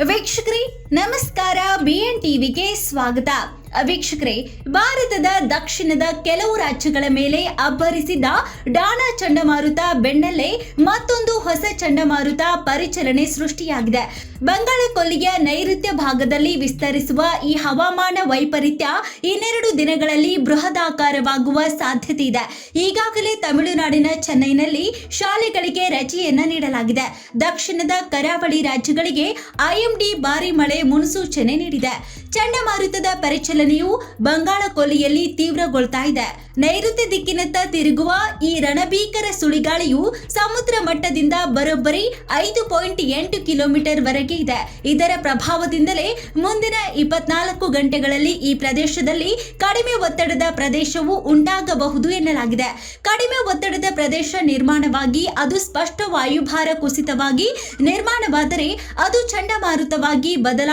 वीक्षक्री B N ಟಿವಿಗೆ ಸ್ವಾಗತ. ವೀಕ್ಷಕರೇ, ಭಾರತದ ದಕ್ಷಿಣದ ಕೆಲವು ರಾಜ್ಯಗಳ ಮೇಲೆ ಅಬ್ಬರಿಸಿದ ಡಾನಾ ಚಂಡಮಾರುತ ಬೆನ್ನಲ್ಲೇ ಮತ್ತೊಂದು ಹೊಸ ಚಂಡಮಾರುತ ಪರಿಚಲನೆ ಸೃಷ್ಟಿಯಾಗಿದೆ. ಬಂಗಾಳ ಕೊಲ್ಲಿಯ ನೈಋತ್ಯ ಭಾಗದಲ್ಲಿ ವಿಸ್ತರಿಸುವ ಈ ಹವಾಮಾನ ವೈಪರೀತ್ಯ ಇನ್ನೆರಡು ದಿನಗಳಲ್ಲಿ ಬೃಹದಾಕಾರವಾಗುವ ಸಾಧ್ಯತೆ ಇದೆ. ಈಗಾಗಲೇ ತಮಿಳುನಾಡಿನ ಚೆನ್ನೈನಲ್ಲಿ ಶಾಲೆಗಳಿಗೆ ರಜೆಯನ್ನ ನೀಡಲಾಗಿದೆ. ದಕ್ಷಿಣದ ಕರಾವಳಿ ರಾಜ್ಯಗಳಿಗೆ ಐಎಂಡಿ ಭಾರಿ ಮಳೆ ಮುನ್ಸೂಚನೆ ನೀಡಿದೆ. ಚಂಡಮಾರುತದ ಪರಿಚಲನೆಯು ಬಂಗಾಳ ಕೊಲ್ಲಿಯಲ್ಲಿ ತೀವ್ರಗೊಳ್ತಾ ಇದೆ. ನೈಋತ್ಯ ದಿಕ್ಕಿನತ್ತ ತಿರುಗುವ ಈ ರಣಭೀಕರ ಸುಳಿಗಾಳಿಯು ಸಮುದ್ರ ಮಟ್ಟದಿಂದ ಬರೋಬ್ಬರಿ ಐದು ಪಾಯಿಂಟ್ ಎಂಟು ಕಿಲೋಮೀಟರ್ ವರೆಗೆ ಇದೆ. ಇದರ ಪ್ರಭಾವದಿಂದಲೇ ಮುಂದಿನ ಇಪ್ಪತ್ನಾಲ್ಕು ಗಂಟೆಗಳಲ್ಲಿ ಈ ಪ್ರದೇಶದಲ್ಲಿ ಕಡಿಮೆ ಒತ್ತಡದ ಪ್ರದೇಶವು ಉಂಟಾಗಬಹುದು ಎನ್ನಲಾಗಿದೆ. ಕಡಿಮೆ ಒತ್ತಡದ ಪ್ರದೇಶ ನಿರ್ಮಾಣವಾಗಿ ಅದು ಸ್ಪಷ್ಟ ವಾಯುಭಾರ ಕುಸಿತವಾಗಿ ನಿರ್ಮಾಣವಾದರೆ ಅದು ಚಂಡಮಾರುತವಾಗಿ ಬದಲಾಗಿ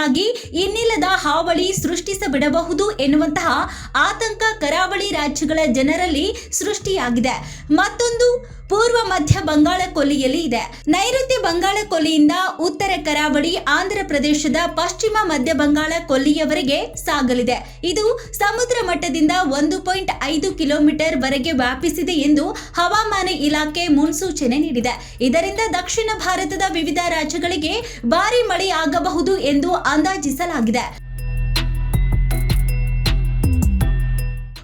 ಇನ್ನಿಲ್ಲದ ಹಾವಳಿ ಸೃಷ್ಟಿಸಬಿಡಬಹುದು ಎನ್ನುವಂತಹ ಆತಂಕ ಕರಾವಳಿ ರಾಜ್ಯಗಳ ಜನರಲ್ಲಿ ಸೃಷ್ಟಿಯಾಗಿದೆ. ಮತ್ತೊಂದು ಪೂರ್ವ ಮಧ್ಯ ಬಂಗಾಳ ಕೊಲ್ಲಿಯಲ್ಲಿ ಇದೆ. ನೈಋತ್ಯ ಬಂಗಾಳ ಕೊಲ್ಲಿಯಿಂದ ಉತ್ತರ ಕರಾವಳಿ ಆಂಧ್ರ ಪ್ರದೇಶದ ಪಶ್ಚಿಮ ಮಧ್ಯ ಬಂಗಾಳ ಕೊಲ್ಲಿಯವರೆಗೆ ಸಾಗಲಿದೆ. ಇದು ಸಮುದ್ರ ಮಟ್ಟದಿಂದ ಒಂದು ಪಾಯಿಂಟ್ ಐದು ಕಿಲೋಮೀಟರ್ ವರೆಗೆ ವ್ಯಾಪಿಸಿದೆ ಎಂದು ಹವಾಮಾನ ಇಲಾಖೆ ಮುನ್ಸೂಚನೆ ನೀಡಿದೆ. ಇದರಿಂದ ದಕ್ಷಿಣ ಭಾರತದ ವಿವಿಧ ರಾಜ್ಯಗಳಿಗೆ ಭಾರಿ ಮಳೆಯಾಗಬಹುದು ಎಂದು ಅಂದಾಜಿಸಲಾಗಿದೆ.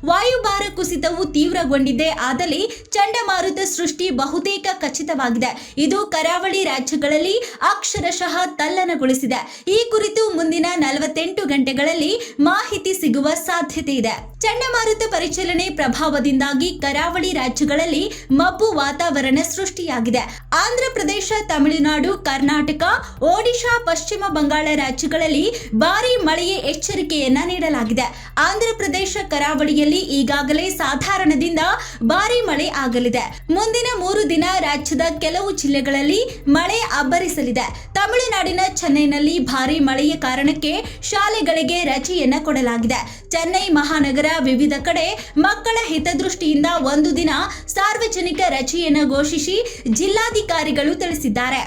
ವಾಯುಭಾರ ಕುಸಿತವು ತೀವ್ರಗೊಂಡಿದೆ. ಆದಲ್ಲಿ ಚಂಡಮಾರುತ ಸೃಷ್ಟಿ ಬಹುತೇಕ ಖಚಿತವಾಗಿದೆ. ಇದು ಕರಾವಳಿ ರಾಜ್ಯಗಳಲ್ಲಿ ಅಕ್ಷರಶಃ ತಲ್ಲಣಗೊಳಿಸಿದೆ ಈ ಕುರಿತು ಮುಂದಿನ ನಲವತ್ತೆಂಟು ಗಂಟೆಗಳಲ್ಲಿ ಮಾಹಿತಿ ಸಿಗುವ ಸಾಧ್ಯತೆ ಇದೆ. ಚಂಡಮಾರುತ ಪರಿಚಲನೆ ಪ್ರಭಾವದಿಂದಾಗಿ ಕರಾವಳಿ ರಾಜ್ಯಗಳಲ್ಲಿ ಮಬ್ಬು ವಾತಾವರಣ ಸೃಷ್ಟಿಯಾಗಿದೆ. ಆಂಧ್ರ ಪ್ರದೇಶ, ತಮಿಳುನಾಡು, ಕರ್ನಾಟಕ, ಒಡಿಶಾ, ಪಶ್ಚಿಮ ಬಂಗಾಳ ರಾಜ್ಯಗಳಲ್ಲಿ ಭಾರಿ ಮಳೆಯ ಎಚ್ಚರಿಕೆಯನ್ನ ನೀಡಲಾಗಿದೆ. ಆಂಧ್ರ ಪ್ರದೇಶ ಕರಾವಳಿಯಲ್ಲಿ ಈಗಾಗಲೇ ಸಾಧಾರಣದಿಂದ ಭಾರಿ ಮಳೆ ಆಗಲಿದೆ. ಮುಂದಿನ ಮೂರು ದಿನ ರಾಜ್ಯದ ಕೆಲವು ಜಿಲ್ಲೆಗಳಲ್ಲಿ ಮಳೆ ಅಬ್ಬರಿಸಲಿದೆ ತಮಿಳುನಾಡಿನ ಚೆನ್ನೈನಲ್ಲಿ ಭಾರಿ ಮಳೆಯ ಕಾರಣಕ್ಕೆ ಶಾಲೆಗಳಿಗೆ ರಜೆಯನ್ನ ಕೊಡಲಾಗಿದೆ. ಚೆನ್ನೈ ಮಹಾನಗರ ವಿವಿಧ ಕಡೆ ಮಕ್ಕಳ ಹಿತದೃಷ್ಟಿಯಿಂದ ಒಂದು ದಿನ ಸಾರ್ವಜನಿಕ ರಜೆಯನ್ನು ಘೋಷಿಸಿ ಜಿಲ್ಲಾಧಿಕಾರಿಗಳು ತಿಳಿಸಿದ್ದಾರೆ.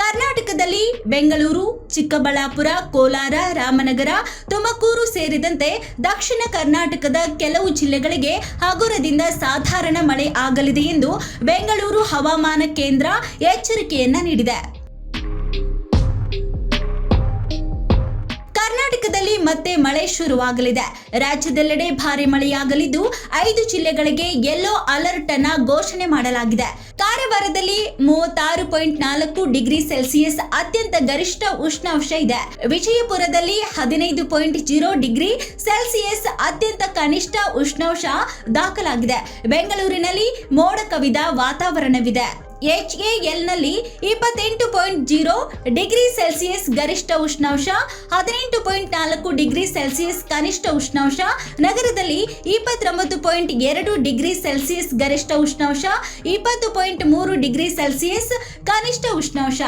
ಕರ್ನಾಟಕದಲ್ಲಿ ಬೆಂಗಳೂರು, ಚಿಕ್ಕಬಳ್ಳಾಪುರ, ಕೋಲಾರ, ರಾಮನಗರ, ತುಮಕೂರು ಸೇರಿದಂತೆ ದಕ್ಷಿಣ ಕರ್ನಾಟಕದ ಕೆಲವು ಜಿಲ್ಲೆಗಳಿಗೆ ಹಗುರದಿಂದ ಸಾಧಾರಣ ಮಳೆ ಆಗಲಿದೆ ಎಂದು ಬೆಂಗಳೂರು ಹವಾಮಾನ ಕೇಂದ್ರ ಎಚ್ಚರಿಕೆಯನ್ನ ನೀಡಿದೆ. ಕರ್ನಾಟಕದಲ್ಲಿ ಮತ್ತೆ ಮಳೆ ಶುರುವಾಗಲಿದೆ. ರಾಜ್ಯದೆಲ್ಲೆಡೆ ಭಾರಿ ಮಳೆಯಾಗಲಿದ್ದು ಐದು ಜಿಲ್ಲೆಗಳಿಗೆ ಯೆಲ್ಲೋ ಅಲರ್ಟ್ ಅನ್ನ ಘೋಷಣೆ ಮಾಡಲಾಗಿದೆ. ಕಾರವಾರದಲ್ಲಿ ಮೂವತ್ತಾರು ಪಾಯಿಂಟ್ ನಾಲ್ಕು ಡಿಗ್ರಿ ಸೆಲ್ಸಿಯಸ್ ಅತ್ಯಂತ ಗರಿಷ್ಠ ಉಷ್ಣಾಂಶ ಇದೆ. ವಿಜಯಪುರದಲ್ಲಿ ಹದಿನೈದು ಪಾಯಿಂಟ್ ಜೀರೋ ಡಿಗ್ರಿ ಸೆಲ್ಸಿಯಸ್ ಅತ್ಯಂತ ಕನಿಷ್ಠ ಉಷ್ಣಾಂಶ ದಾಖಲಾಗಿದೆ. ಬೆಂಗಳೂರಿನಲ್ಲಿ ಮೋಡ ಕವಿದ ವಾತಾವರಣವಿದೆ. ಎಚ್ಎಎಲ್ನಲ್ಲಿ ಇಪ್ಪತ್ತೆಂಟು ಪಾಯಿಂಟ್ ಜೀರೋ ಡಿಗ್ರಿ ಸೆಲ್ಸಿಯಸ್ ಗರಿಷ್ಠ ಉಷ್ಣಾಂಶ, ಹದಿನೆಂಟು ಪಾಯಿಂಟ್ ನಾಲ್ಕು ಡಿಗ್ರಿ ಸೆಲ್ಸಿಯಸ್ ಕನಿಷ್ಠ ಉಷ್ಣಾಂಶ, ನಗರದಲ್ಲಿ ಇಪ್ಪತ್ತೊಂಬತ್ತು ಪಾಯಿಂಟ್ ಎರಡು ಡಿಗ್ರಿ ಸೆಲ್ಸಿಯಸ್ ಗರಿಷ್ಠ ಉಷ್ಣಾಂಶ, ಇಪ್ಪತ್ತು ಪಾಯಿಂಟ್ ಮೂರು ಡಿಗ್ರಿ ಸೆಲ್ಸಿಯಸ್ ಕನಿಷ್ಠ ಉಷ್ಣಾಂಶ.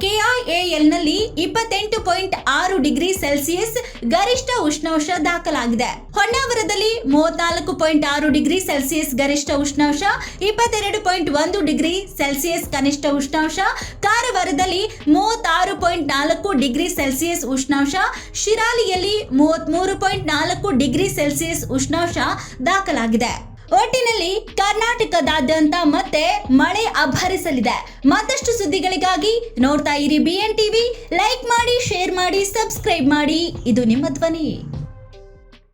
ಕೆಐಎಎಲ್ನಲ್ಲಿ ಇಪ್ಪತ್ತೆಂಟು ಪಾಯಿಂಟ್ ಆರು ಡಿಗ್ರಿ ಸೆಲ್ಸಿಯಸ್ ಗರಿಷ್ಠ ಉಷ್ಣಾಂಶ ದಾಖಲಾಗಿದೆ. ಹೊನ್ನಾವರದಲ್ಲಿ ಮೂವತ್ನಾಲ್ಕು ಪಾಯಿಂಟ್ ಆರು ಡಿಗ್ರಿ ಸೆಲ್ಸಿಯಸ್ ಗರಿಷ್ಠ ಉಷ್ಣಾಂಶ, ಇಪ್ಪತ್ತೆರಡು ಪಾಯಿಂಟ್ ಒಂದು ಡಿಗ್ರಿ ಸೆಲ್ಸಿಯಸ್ ಕನಿಷ್ಠ ಉಷ್ಣಾಂಶ, ಕಾರವಾರದಲ್ಲಿ ಮೂವತ್ತಾರು ಪಾಯಿಂಟ್ ನಾಲ್ಕು ಡಿಗ್ರಿ ಸೆಲ್ಸಿಯಸ್ ಉಷ್ಣಾಂಶ, ಶಿರಾಲಿಯಲ್ಲಿ ಮೂವತ್ಮೂರು ಪಾಯಿಂಟ್ ನಾಲ್ಕು ಡಿಗ್ರಿ ಸೆಲ್ಸಿಯಸ್ ಉಷ್ಣಾಂಶ ದಾಖಲಾಗಿದೆ. ಒಟ್ಟಿನಲ್ಲಿ ಕರ್ನಾಟಕದಾದ್ಯಂತ ಮತ್ತೆ ಮಳೆ ಅಬ್ಬರಿಸಲಿದೆ ಮತ್ತಷ್ಟು ಸುದ್ದಿಗಳಿಗಾಗಿ ನೋಡ್ತಾ ಇರಿ ಬಿಎನ್ ಟಿವಿ ಲೈಕ್ ಮಾಡಿ ಶೇರ್ ಮಾಡಿ ಸಬ್ಸ್ಕ್ರೈಬ್ ಮಾಡಿ. ಇದು ನಿಮ್ಮ ಧ್ವನಿ.